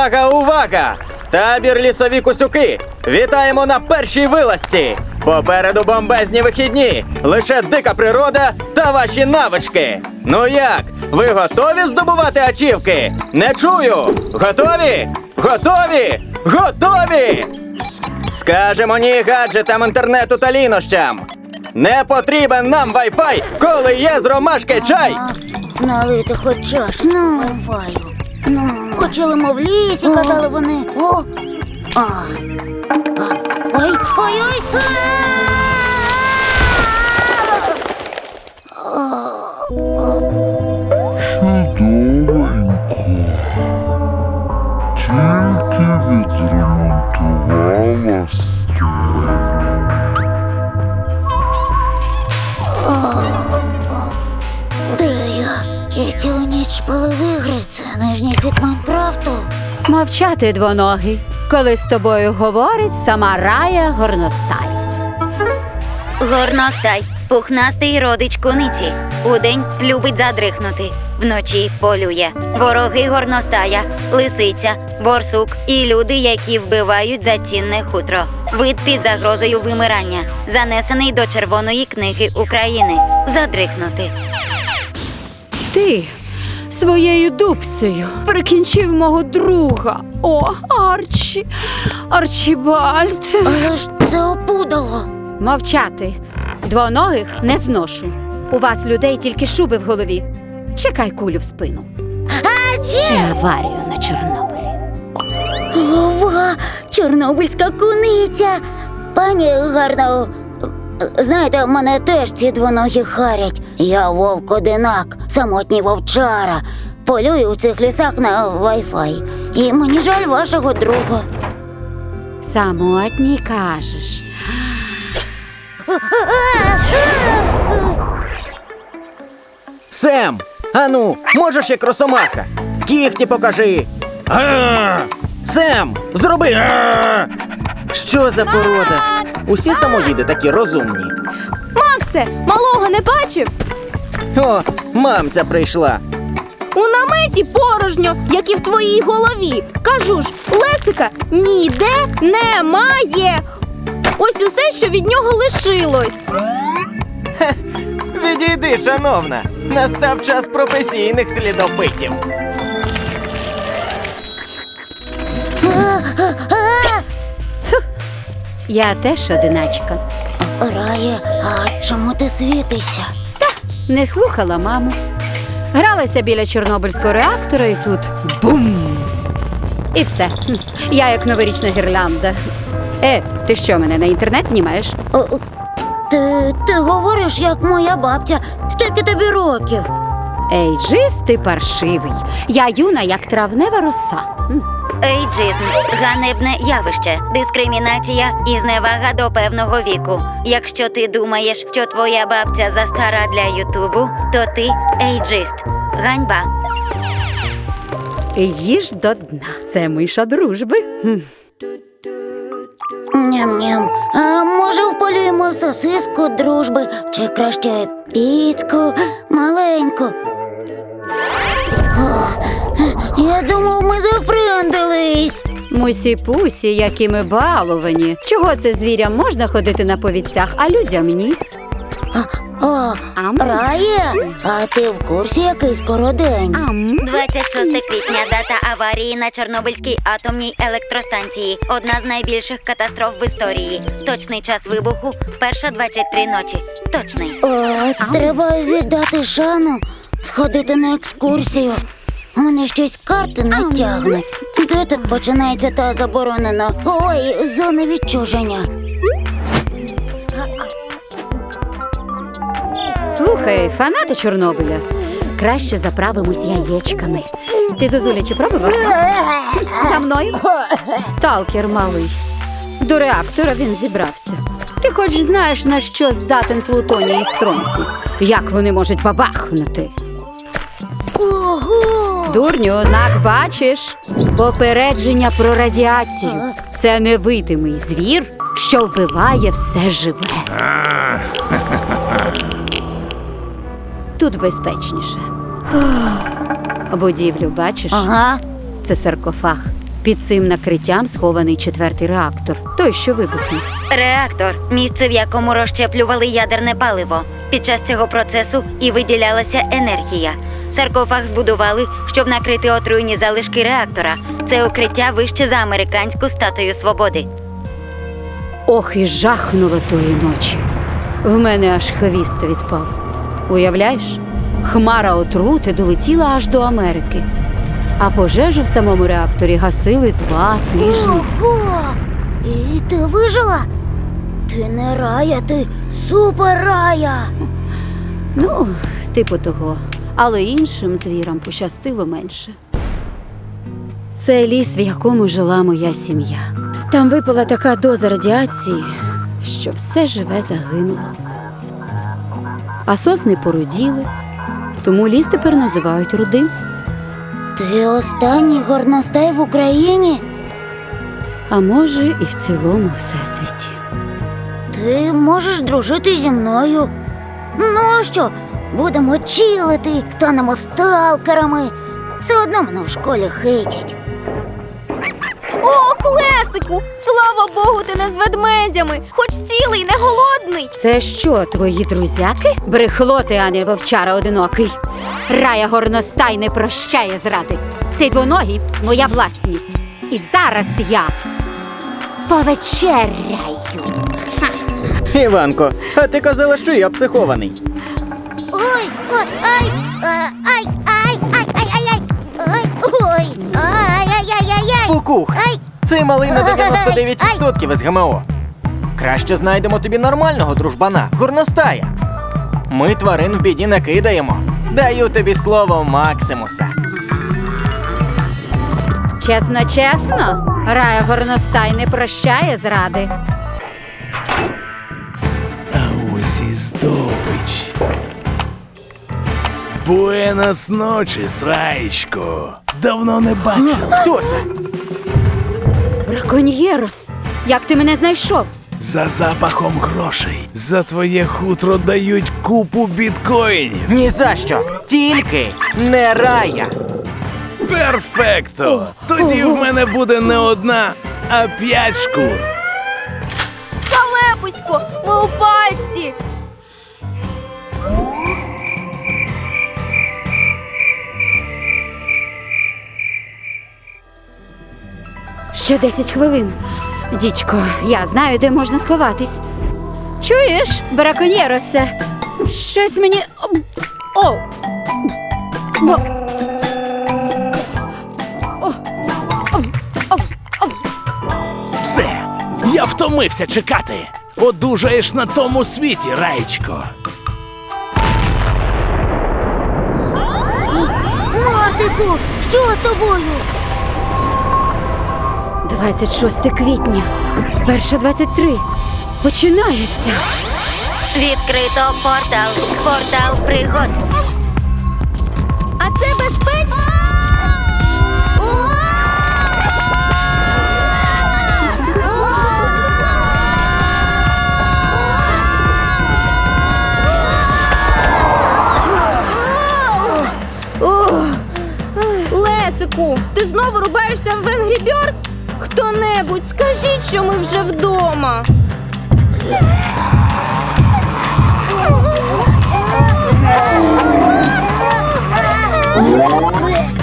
Увага, увага! Табір лісові кусюки! Вітаємо на першій вилазці! Попереду бомбезні вихідні, лише дика природа та ваші навички. Ну як? Ви готові здобувати ачівки? Не чую! Готові? Готові? Готові! Скажемо ні гаджетам, інтернету та лінощам! Не потрібен нам вайфай, коли є з ромашки чай! Налити хоч чаш ну. вайфаю. Почали мов в лісі, казали вони. О. А. А. Ой, ой, ой. Чудовенько. Мовчати двоногий, коли з тобою говорить сама рая горностай. Горностай, пухнастий родич куниці. Удень любить задрихнути, вночі полює. Вороги горностая, лисиця, борсук і люди, які вбивають за цінне хутро. Вид під загрозою вимирання, занесений до Червоної книги України. Задрихнути. Ти своєю дубцею прикінчив мого друга. О, Арчі, Арчібальд. Але ж це опудало. Мовчати. Двоногих не зношу. У вас людей тільки шуби в голові. Чекай кулю в спину. Чи аварію на Чорнобилі. Ова, чорнобильська куниця. Пані гарно. Знаєте, мене теж ці двоногі харять. Я вовк одинак, самотній вовчара. Полюю у цих лісах на вайфай. І мені жаль вашого друга. Самотній кажеш. Сем, ану, можеш як росомаха? Кіхті покажи. Сем, зроби. Що за порода? Усі самоїди такі розумні. Максе, малого не бачив? О, мамця прийшла. У наметі порожньо, як і в твоїй голові. Кажу ж, Лесика ніде немає. Ось усе, що від нього лишилось. Відійди, шановна. Настав час професійних слідопитів. Я теж одиначка. Рає, а чому ти світишся? Та Не слухала маму. Гралася біля Чорнобильського реактора і тут бум! І все. Я як новорічна гірлянда. Е, ти що мене на інтернет знімаєш? Ти, ти говориш, як моя бабця. Скільки тобі років? Ейджис, ти паршивий. Я юна, як травнева роса. Ейджизм ганебне явище, дискримінація і зневага до певного віку. Якщо ти думаєш, що твоя бабця застара для Ютубу, то ти ейджист. Ганьба. Їж до дна. Це миша дружби. Ням-ням. А може вполюємо сосиску дружби, чи краще піцку маленьку. О, я думав, ми зафрендились. Мусі пусі, які ми баловані. Чого це звірям можна ходити на повідцях, а людям ні? О, Ам. Рає, а ти в курсі, який скоро день? Ам. 26 квітня дата аварії на Чорнобильській атомній електростанції. Одна з найбільших катастроф в історії. Точний час вибуху перша 23 ночі. Точний. О, треба віддати шану, сходити на екскурсію. У мене щось карти не тягнуть. Де тут починається та заборонена? Ой, зона відчуження. Слухай, фанати Чорнобиля. Краще заправимось яєчками. Ти зозуля чи пробував? За мною? Сталкер малий. До реактора він зібрався. Ти хоч знаєш, на що здатен плутоній і стронцій? Як вони можуть бабахнути? Ого! Дурню, знак бачиш? Попередження про радіацію. Це невидимий звір, що вбиває все живе. Тут безпечніше. Будівлю бачиш? Ага. Це саркофаг. Під цим накриттям схований четвертий реактор, той, що вибухнув. Реактор місце, в якому розщеплювали ядерне паливо. Під час цього процесу і виділялася енергія. Саркофаг збудували, щоб накрити отруйні залишки реактора. Це укриття вище за американську статую свободи. Ох, і жахнуло тої ночі. В мене аж хвіст відпав. Уявляєш, хмара отрути долетіла аж до Америки. А пожежу в самому реакторі гасили два тижні. Ого! І ти вижила? Ти не рая, ти супер рая! Ну, типу того. Але іншим звірам пощастило менше. Це ліс, в якому жила моя сім'я. Там випала така доза радіації, що все живе загинуло. А сосни породіли, тому ліс тепер називають рудим. Ти останній горностай в Україні? А може, і в цілому всесвіті. Ти можеш дружити зі мною. Ну а що? Будемо чилити, станемо сталкерами. Все одно мене в школі хейтять. Ох, Лесику! Слава Богу, ти не з ведмедями, хоч цілий, не голодний. Це що, твої друзяки? Брехло ти, а не вовчара одинокий. Рая горностай не прощає зради. Цей двоногий моя власність. І зараз я повечеряю. Іванко, а ти казала, що я психований. Ой, ой, ай, ай, ай, ай, ай, ай, ай, ай, ой, ай, ай, ай, ай, ай. Пукух, Ай. цей малий на 99% із ГМО. Краще знайдемо тобі нормального дружбана, горностая. Ми тварин в біді не кидаємо. Даю тобі слово Максимуса. Чесно, чесно, рая горностай не прощає зради. А ось і здобич. Буенас ночес, Раєчко. Давно не бачив. Хто це? Браконьєрос, як ти мене знайшов? За запахом грошей. За твоє хутро дають купу біткоїнів. Ні за що. Тільки не рая. Перфекто! Тоді в мене буде не одна, а п'ять шкур. Халепусько, ми у Ще 10 хвилин. Дічко, я знаю, де можна сховатись. Чуєш, браконьєросе? Щось мені. О! Бо... Все, я втомився чекати. Одужаєш на тому світі, Раєчко. Смартику, що з тобою? 26 квітня, перша 23. Починається. Відкрито портал, портал пригод. А це безпечно? Лесику, ти знову рубаєшся що ми вже вдома. Yeah.